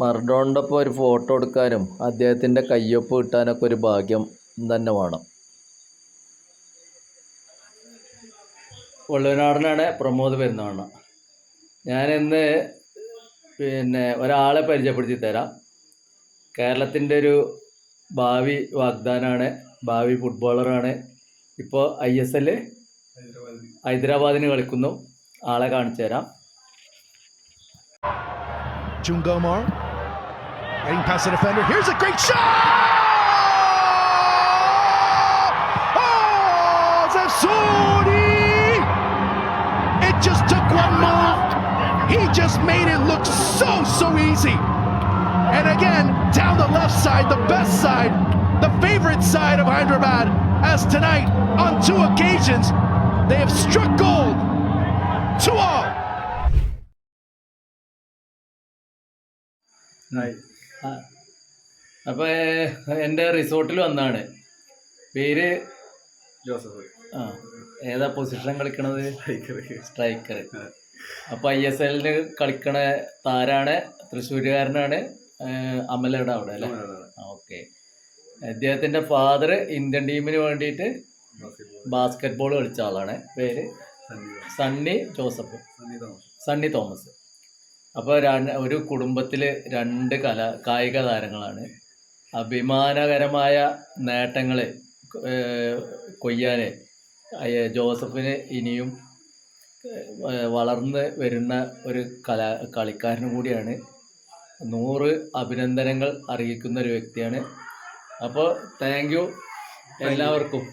മറഡോണയുടെ ഒപ്പം ഒരു ഫോട്ടോ എടുക്കാനും അദ്ദേഹത്തിന്റെ കയ്യൊപ്പ് കിട്ടാനൊക്കെ ഒരു ഭാഗ്യം തന്നെ വേണം. വള്ളുവനാടനാണ് പ്രമോദ് പെരുന്നാള ഞാനിന്ന് പിന്നെ ഒരാളെ പരിചയപ്പെടുത്തി തരാം കേരളത്തിന്റെ ഒരു ഭാവി വാഗ്ദാനമാണ് ഭാവി ഫുട്ബോളറാണ്. ഇപ്പോൾ ഐ എസ് എൽ ഹൈദരാബാദിന് കളിക്കുന്നു. ആളെ കാണിച്ചു തരാം. Getting past the defender. Here's a great shot! Oh, Zasuri! It just took one move. He just made it look so, so easy. And again, down the left side, the best side, the favorite side of Hyderabad, as tonight, on two occasions, they have struck gold. Two all. അപ്പോൾ എന്റെ റിസോർട്ടിൽ വന്നാണ്. പേര്? Joseph. ആ. ഏതാ position കളിക്കണത്? Striker അപ്പോൾ I S എല്ലിന് കളിക്കണ താരാണ് തൃശ്ശൂരുകാരനാണ് അമലയുടെ അവിടെ അല്ലേ? ഓക്കെ അദ്ദേഹത്തിന്റെ ഫാദർ ഇന്ത്യൻ ടീമിന് വേണ്ടിയിട്ട് ബാസ്കറ്റ് ബോൾ കളിച്ച ആളാണ്. പേര്? സണ്ണി ജോസഫ്. സണ്ണി തോമസ്. അപ്പോൾ ഒരു കുടുംബത്തിൽ രണ്ട് കല കായിക താരങ്ങളാണ്. അഭിമാനകരമായ നേട്ടങ്ങൾ കൊയ്യാൻ ജോസഫിന് ഇനിയും വളർന്ന് വരുന്ന ഒരു കല കളിക്കാരനും കൂടിയാണ്. നൂറ് അഭിനന്ദനങ്ങൾ അറിയിക്കുന്ന ഒരു വ്യക്തിയാണ്. അപ്പോൾ താങ്ക് യു എല്ലാവർക്കും.